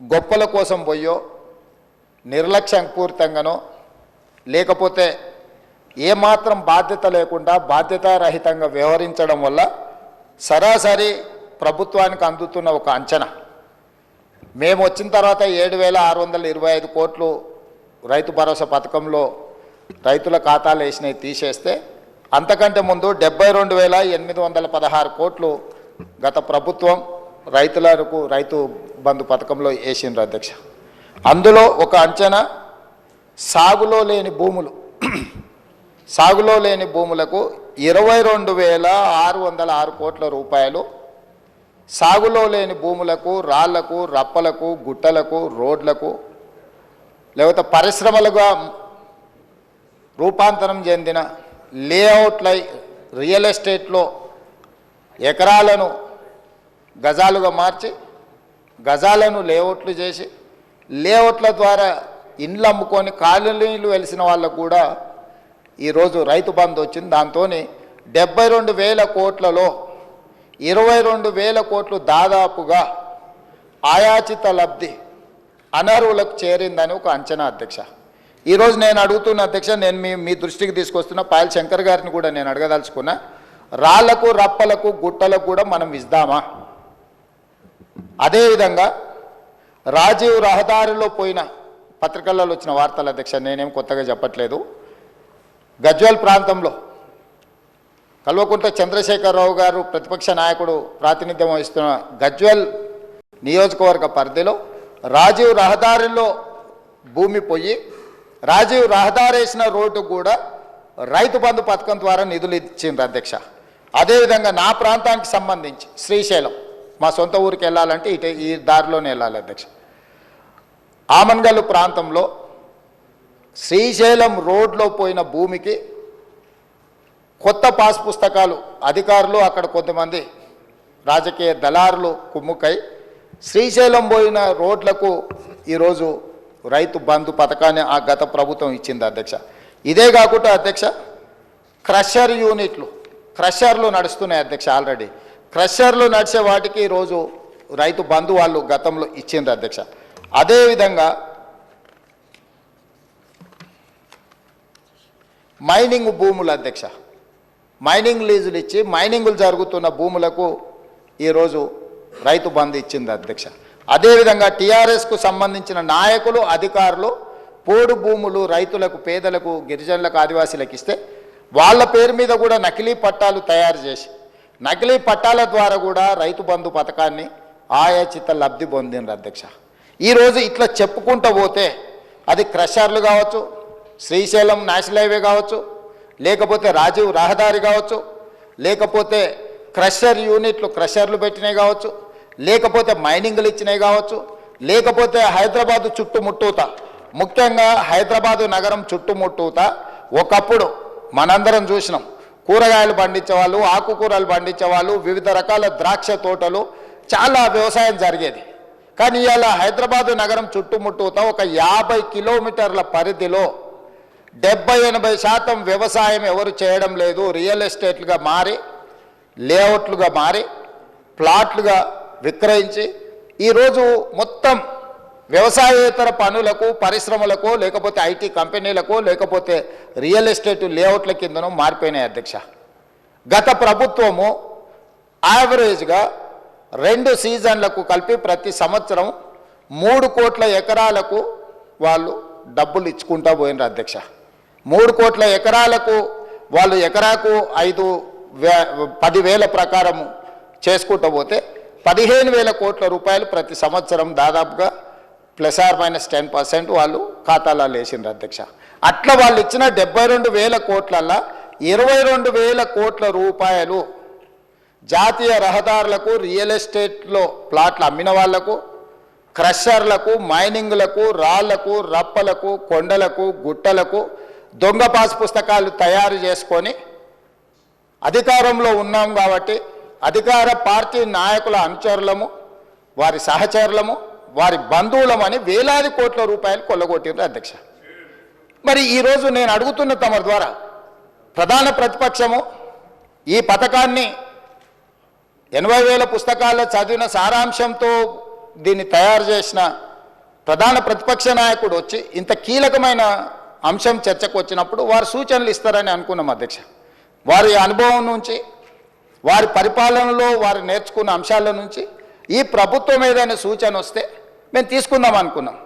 గొప్పల కోసం పోయో నిర్లక్ష్యపూరితంగానో లేకపోతే ఏమాత్రం బాధ్యత లేకుండా బాధ్యతారహితంగా వ్యవహరించడం వల్ల సరాసరి ప్రభుత్వానికి అందుతున్న ఒక అంచనా. మేము వచ్చిన తర్వాత ఏడు వేల ఆరు వందల ఇరవై ఐదు కోట్లు రైతు భరోసా పథకంలో రైతుల ఖాతాలు వేసినవి తీసేస్తే అంతకంటే ముందు డెబ్బై రెండు వేల ఎనిమిది వందల పదహారు కోట్లు గత ప్రభుత్వం రైతులకు రైతు బంధు పథకంలో వేసిండ్రు అధ్యక్ష. అందులో ఒక అంచనా సాగులో లేని భూములు. సాగులో లేని భూములకు ఇరవై రెండు వేల ఆరు వందల ఆరు కోట్ల రూపాయలు. సాగులో లేని భూములకు రాళ్ళకు రప్పలకు గుట్టలకు రోడ్లకు లేకపోతే పరిశ్రమలుగా రూపాంతరం చెందిన లేఅవుట్లై రియల్ ఎస్టేట్లో ఎకరాలను గజాలుగా మార్చి గజాలను లేఅవుట్లు చేసి లేఅవుట్ల ద్వారా ఇండ్లు అమ్ముకొని కాలనీలు వెలిసిన వాళ్ళకు కూడా ఈరోజు రైతు బంధు వచ్చింది. దాంతో డెబ్బై రెండు వేల కోట్లలో ఇరవై రెండు వేల కోట్లు దాదాపుగా ఆయాచిత లబ్ధి అనర్హులకు చేరిందని ఒక అంచనా అధ్యక్ష. ఈరోజు నేను అడుగుతున్న అధ్యక్ష నేను మీ మీ దృష్టికి తీసుకొస్తున్న పాయల్ శంకర్ గారిని కూడా నేను అడగదలుచుకున్నా. రాళ్ళకు రప్పలకు గుట్టలకు కూడా మనం ఇద్దామా అదేవిధంగా రాజీవ్ రహదారిలో పోయిన పత్రికల్లో వచ్చిన వార్తల అధ్యక్ష నేనేం కొత్తగా చెప్పట్లేదు. గజ్వల్ ప్రాంతంలో కల్వకుంట్ల చంద్రశేఖరరావు గారు ప్రతిపక్ష నాయకుడు ప్రాతినిధ్యం వహిస్తున్న గజ్వల్ నియోజకవర్గ పరిధిలో రాజీవ్ రహదారిలో భూమి పోయి రాజీవ్ రహదారి వేసిన రోడ్డు కూడా రైతు బంధు పథకం ద్వారా నిధులు ఇచ్చింది అధ్యక్ష. అదేవిధంగా నా ప్రాంతానికి సంబంధించి శ్రీశైలం మా సొంత ఊరికి వెళ్ళాలంటే ఇటు ఈ దారిలోనే వెళ్ళాలి అధ్యక్ష. ఆమన్గల్ ప్రాంతంలో శ్రీశైలం రోడ్లో పోయిన భూమికి కొత్త పాస్ పుస్తకాలు అధికారులు అక్కడ కొంతమంది రాజకీయ దళారులు కుమ్ముకై శ్రీశైలం పోయిన రోడ్లకు ఈరోజు రైతు బంధు పథకాన్ని ఆ గత ప్రభుత్వం ఇచ్చింది అధ్యక్ష. ఇదే కాకుండా అధ్యక్ష క్రషర్ యూనిట్లు క్రషర్లు నడుస్తున్నాయి అధ్యక్ష ఆల్రెడీ. క్రషర్లు నడిచే వాటికి ఈరోజు రైతు బంధు వాళ్ళు గతంలో ఇచ్చిండ్రు అధ్యక్ష. అదేవిధంగా మైనింగ్ భూములు అధ్యక్ష. మైనింగ్ లీజులు ఇచ్చి మైనింగులు జరుగుతున్న భూములకు ఈరోజు రైతు బంధు ఇచ్చింది అధ్యక్ష. అదేవిధంగా టీఆర్ఎస్కు సంబంధించిన నాయకులు అధికారులు పోడు భూములు రైతులకు పేదలకు గిరిజనులకు ఆదివాసీలకు ఇస్తే వాళ్ళ పేరు మీద కూడా నకిలీ పట్టాలు తయారు చేసి నకిలీ పట్టాల ద్వారా కూడా రైతు బంధు పథకాన్ని ఆయాచిత లబ్ధి పొందిండ్రు అధ్యక్ష. ఈరోజు ఇట్లా చెప్పుకుంటూ పోతే అది క్రషర్లు కావచ్చు శ్రీశైలం నేషనల్ హైవే కావచ్చు లేకపోతే రాజీవ్ రహదారి కావచ్చు లేకపోతే క్రషర్ యూనిట్లు క్రషర్లు పెట్టినవి కావచ్చు లేకపోతే మైనింగ్లు ఇచ్చినవి కావచ్చు లేకపోతే హైదరాబాదు చుట్టుముట్టూత ముఖ్యంగా హైదరాబాదు నగరం చుట్టుముట్టూత ఒకప్పుడు మనందరం చూసినాం. కూరగాయలు పండించేవాళ్ళు ఆకుకూరలు పండించేవాళ్ళు వివిధ రకాల ద్రాక్ష తోటలు చాలా వ్యవసాయం జరిగేది. కానీ ఇవాళ హైదరాబాదు నగరం చుట్టుముట్టుతో ఒక యాభై కిలోమీటర్ల పరిధిలో డెబ్బై ఎనభై శాతం వ్యవసాయం ఎవరు చేయడం లేదు. రియల్ ఎస్టేట్లుగా మారి లేఅవుట్లుగా మారి ప్లాట్లుగా విక్రయించి ఈరోజు మొత్తం వ్యవసాయేతర పనులకు పరిశ్రమలకు లేకపోతే ఐటీ కంపెనీలకు లేకపోతే రియల్ ఎస్టేట్ లేఅవుట్ల కిందనో మారిపోయినాయి అధ్యక్ష. గత ప్రభుత్వము యావరేజ్గా రెండు సీజన్లకు కలిపి ప్రతి సంవత్సరం మూడు కోట్ల ఎకరాలకు వాళ్ళు డబ్బులు ఇచ్చుకుంటా పోయినారు అధ్యక్ష. మూడు కోట్ల ఎకరాలకు వాళ్ళు ఎకరాకు ఐదు వే పదివేల ప్రకారము చేసుకుంటూ పోతే పదిహేను వేల కోట్ల రూపాయలు ప్రతి సంవత్సరం దాదాపుగా plus or minus ten percent వాళ్ళు ఖాతాలో లేచిండ్రు అధ్యక్ష. అట్లా వాళ్ళు ఇచ్చిన డెబ్బై రెండు వేల కోట్లల్లో ఇరవై రెండు వేల కోట్ల రూపాయలు జాతీయ రహదారులకు రియల్ ఎస్టేట్లో ప్లాట్లు అమ్మిన వాళ్ళకు క్రషర్లకు మైనింగ్లకు రాళ్ళకు రప్పలకు కొండలకు గుట్టలకు దొంగ పాస్ పుస్తకాలు తయారు చేసుకొని అధికారంలో ఉన్నాం కాబట్టి అధికార పార్టీ నాయకుల అనుచరులము వారి సహచరులము వారి బంధువులమని వేలాది కోట్ల రూపాయలు కొల్లగొట్టిండ్రు అధ్యక్ష. మరి ఈరోజు నేను అడుగుతున్న తమ ద్వారా ప్రధాన ప్రతిపక్షము ఈ పథకాన్ని ఎనభై వేల పుస్తకాల్లో చదివిన సారాంశంతో దీన్ని తయారు చేసిన ప్రధాన ప్రతిపక్ష నాయకుడు వచ్చి ఇంత కీలకమైన అంశం చర్చకు వచ్చినప్పుడు వారు సూచనలు ఇస్తారని అనుకున్నాం అధ్యక్ష. వారి అనుభవం నుంచి వారి పరిపాలనలో వారు నేర్చుకున్న అంశాల నుంచి ఈ ప్రభుత్వం ఏదైనా సూచన వస్తే మేము తీసుకుందాం అనుకున్నాం.